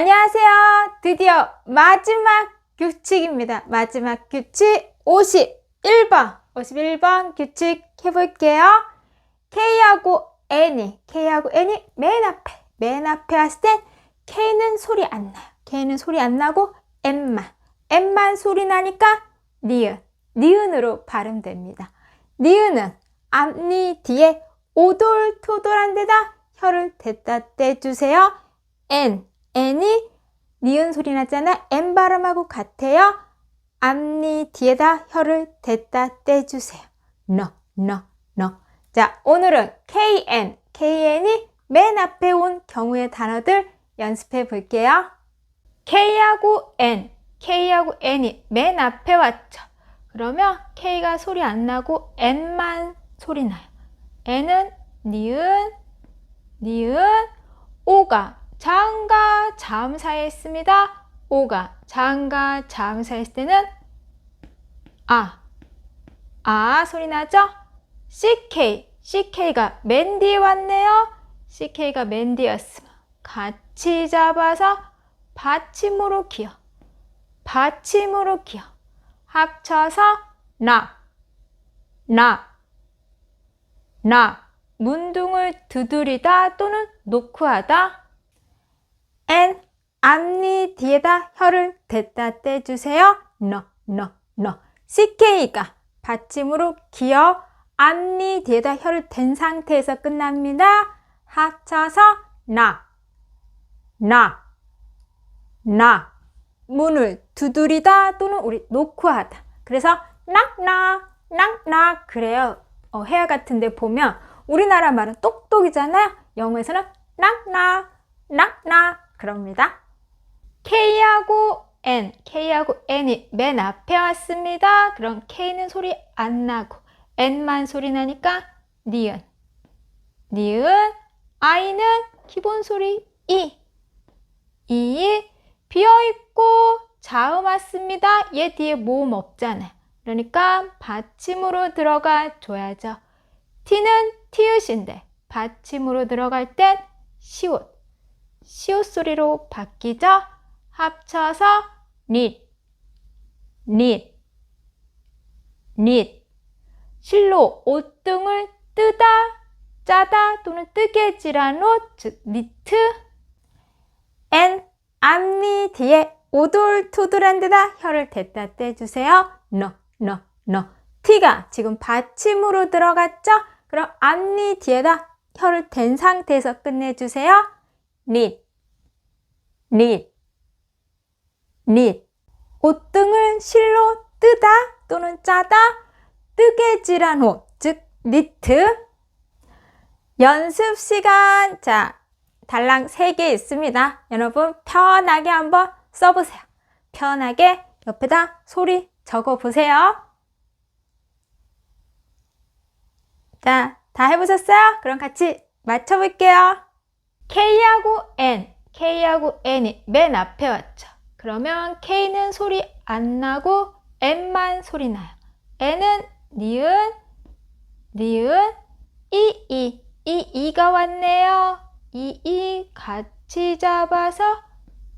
안녕하세요. 드디어 마지막 규칙입니다. 마지막 규칙 51번. 51번 규칙 해볼게요. K하고 N이, K하고 N이 맨 앞에, 맨 앞에 왔을 땐 K는 소리 안 나요. K는 소리 안 나고 N만, N만 소리 나니까 니은, 니은으로 발음됩니다. 니은은 앞니 뒤에 오돌토돌한 데다 혀를 댔다 떼주세요. N, N이 니은 소리 나잖아. N 발음하고 같아요. 앞니 뒤에다 혀를 댔다 떼주세요. No, no. 자, 오늘은 KN, KN이 맨 앞에 온 경우의 단어들 연습해 볼게요. K하고 N, K하고 N이 맨 앞에 왔죠. 그러면 K가 소리 안 나고 N만 소리 나요. N은 니은, 니은, O가 O가 자음과 자음 사이에 있을 때는 아, 아 소리 나죠? CK, CK가 맨 뒤에 왔네요. CK가 맨 뒤였으면 같이 잡아서 받침으로 기어, 받침으로 기어, 합쳐서 나, 나, 나, 문둥을 두드리다 또는 노크하다. N, 앞니 뒤에다 혀를 댔다 떼주세요. No, no. CK가 받침으로 기어 앞니 뒤에다 혀를 댄 상태에서 끝납니다. 합쳐서 나, 나, 나. 문을 두드리다 또는 우리 노크하다. 그래서 낙나, 낙나 그래요. 어, 해야 같은데 보면 우리나라 말은 똑똑이잖아요. 영어에서는 낙나, 낙나 그럽니다. K하고 N, K하고 N이 맨 앞에 왔습니다. 그럼 K는 소리 안 나고 N만 소리 나니까 니은, 니은, I는 기본 소리 E, E, 비어있고 자음 왔습니다. 얘 뒤에 모음 없잖아요. 그러니까 받침으로 들어가 줘야죠. T는 티읕인데 받침으로 들어갈 땐 시옷, 시옷 소리로 바뀌죠. 합쳐서 닛, 닛, 닛. 실로 옷등을 뜨다, 짜다 또는 뜨개질한 옷, 즉 니트. N 앞니 뒤에 오돌토돌한 데다 혀를 댔다 떼주세요. No, no, no. T가 지금 받침으로 들어갔죠? 그럼 앞니 뒤에다 혀를 댄 상태에서 끝내주세요. 닛, 닛, 닛. 옷등을 실로 뜨다 또는 짜다 뜨개질한 옷, 즉 니트. 연습 시간. 자, 달랑 3개 있습니다. 여러분 편하게 한번 써보세요. 편하게 옆에다 소리 적어보세요. 자, 다 해보셨어요? 그럼 같이 맞춰볼게요. K하고 N, K하고 N이 맨 앞에 왔죠. 그러면 K는 소리 안 나고 N만 소리 나요. N은 니은, 니은, 이, 이, 이, 이가 왔네요. 이, 이 같이 잡아서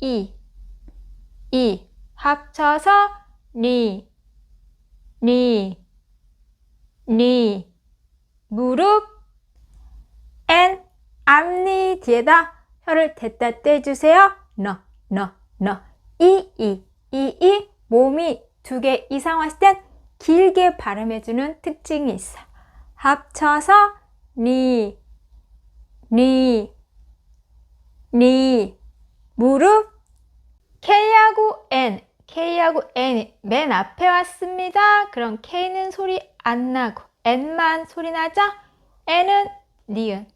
이, 이 합쳐서 니, 니, 니 무릎 앞니 뒤에다 혀를 댔다 떼주세요. no, no, no. 이, 이, 이, 이 몸이 두 개 이상 왔을 땐 길게 발음해주는 특징이 있어. 합쳐서 니, 니, 니, 무릎 K하고 N, K하고 N이 맨 앞에 왔습니다. 그럼 K는 소리 안 나고 N만 소리 나죠? N은 니은,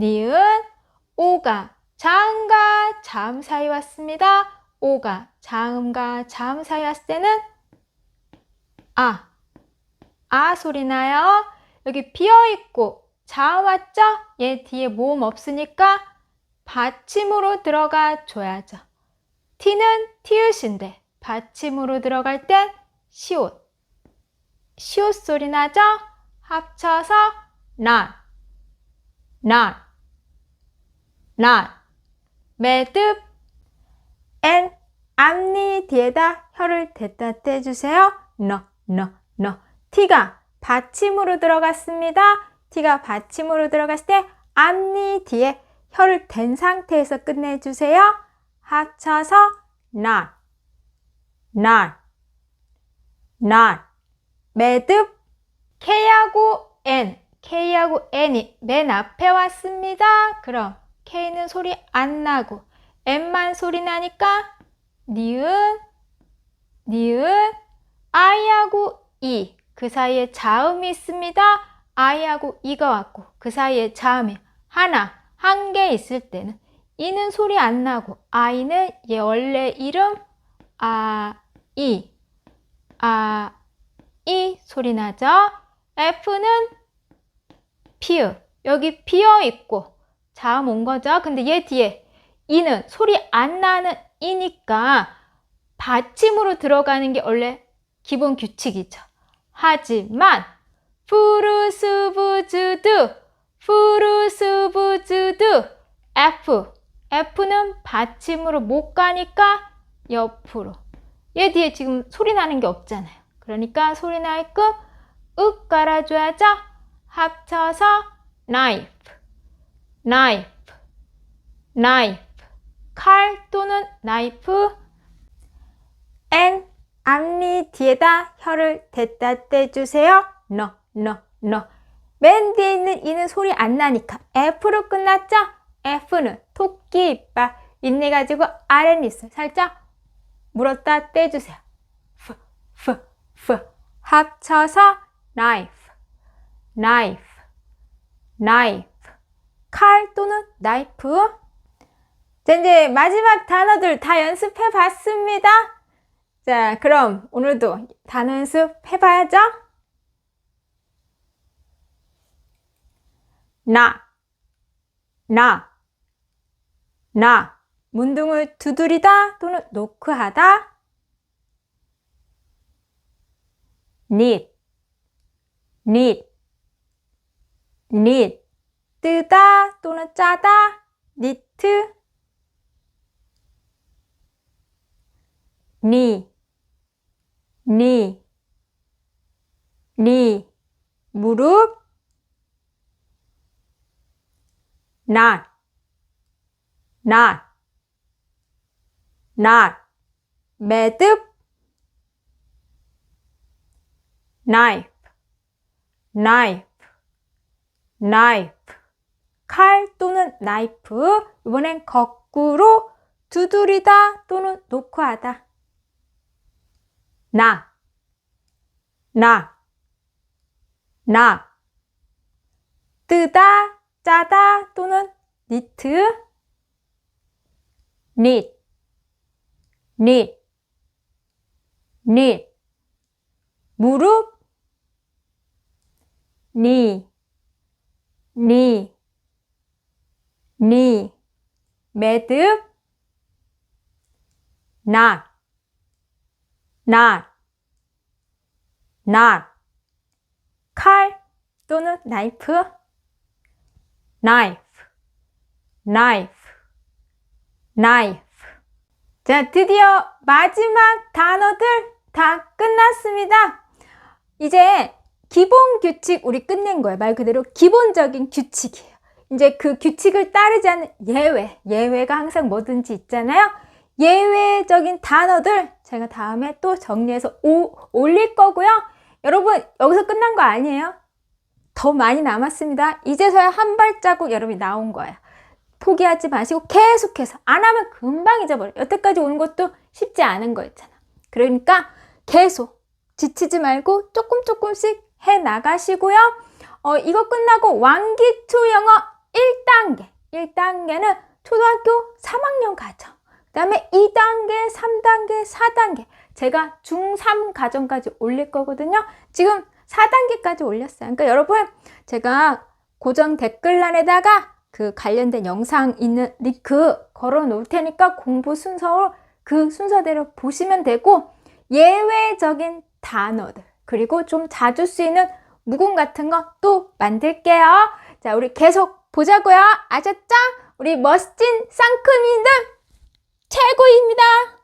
니은, O가 자음과 자음 사이 왔습니다. O가 자음과 자음 사이 왔을 때는 아, 아 소리 나요. 여기 비어있고 자음 왔죠? 얘 뒤에 모음 없으니까 받침으로 들어가 줘야죠. T는 티읕인데 받침으로 들어갈 땐 시옷. 시옷 소리 나죠? 합쳐서 not, not, not. 매듭 뒤에다 혀를 댔다 떼주세요. 너, 너, 너. T가 받침으로 들어갔습니다. T가 받침으로 들어갔을 때 앞니 뒤에 혀를 댄 상태에서 끝내주세요. 합쳐서 not, not, not. 매듭 K하고 N, K하고 N이 맨 앞에 왔습니다. 그럼 K는 소리 안 나고 N만 소리 나니까 니은, 니은, I하고 E 그 사이에 자음이 있습니다. I하고 E가 왔고 그 사이에 자음이 하나, 한 개 있을 때는 E는 소리 안 나고 I는 얘 원래 이름 아, 이, 아, 이 소리 나죠? F는 피읍 여기 비어 있고 자음 온 거죠? 근데 얘 뒤에 이는 소리 안 나는 이니까 받침으로 들어가는 게 원래 기본 규칙이죠. 하지만 푸르스부즈드 푸르스부즈드 F F는 받침으로 못 가니까 옆으로 얘 뒤에 지금 소리 나는 게 없잖아요. 그러니까 소리 나게끔 윽 깔아줘야죠. 합쳐서 knife, knife, knife. 칼 또는 knife. N 앞니 뒤에다 혀를 댔다 떼주세요. no, no, no. 맨 뒤에 있는 이는 소리 안 나니까 F로 끝났죠? F는 토끼 이빨 인내 가지고 아랫입술 살짝 물었다 떼주세요. F, F, F. 합쳐서 knife, knife, knife. 칼 또는 knife. 자, 이제 마지막 단어들 다 연습해 봤습니다. 자, 그럼 오늘도 단어 연습 해 봐야죠. 나, 나, 나. 문둥을 두드리다 또는 노크하다. need, need, need. 뜨다 또는 짜다. knit, 니, 니, 니, 무릎, not, not, not, 매듭, knife, knife, knife, 칼 또는 knife, 이번엔 거꾸로 두드리다 또는 노크하다. 나, 나, 나. 뜨다, 짜다 또는 니트. knit. 무릎, knee, knee, knee. 매듭, not, not, not. 칼 또는 나이프, knife, knife, knife. 자, 드디어 마지막 단어들 다 끝났습니다. 이제 기본 규칙 우리 끝낸 거예요. 말 그대로 기본적인 규칙이에요. 이제 그 규칙을 따르지 않는 예외, 예외가 항상 뭐든지 있잖아요. 예외적인 단어들 제가 다음에 또 정리해서 오, 올릴 거고요. 여러분, 여기서 끝난 거 아니에요? 더 많이 남았습니다. 이제서야 한 발자국 여러분이 나온 거예요. 포기하지 마시고 계속해서 안 하면 금방 잊어버려요. 여태까지 오는 것도 쉽지 않은 거였잖아. 그러니까 계속 지치지 말고 조금 조금씩 해 나가시고요. 어, 이거 끝나고 왕기초 영어 1단계. 1단계는 초등학교 3학년 과정. 그 다음에 2단계, 3단계, 4단계. 제가 중3 과정까지 올릴 거거든요. 지금 4단계까지 올렸어요. 그러니까 여러분, 제가 고정 댓글란에다가 그 관련된 영상 있는 링크 걸어 놓을 테니까 공부 순서로 그 순서대로 보시면 되고, 예외적인 단어들, 그리고 좀 자주 쓰이는 무공 같은 거 또 만들게요. 자, 우리 계속 보자고요. 아셨죠? 우리 멋진 쌍크미들 최고입니다.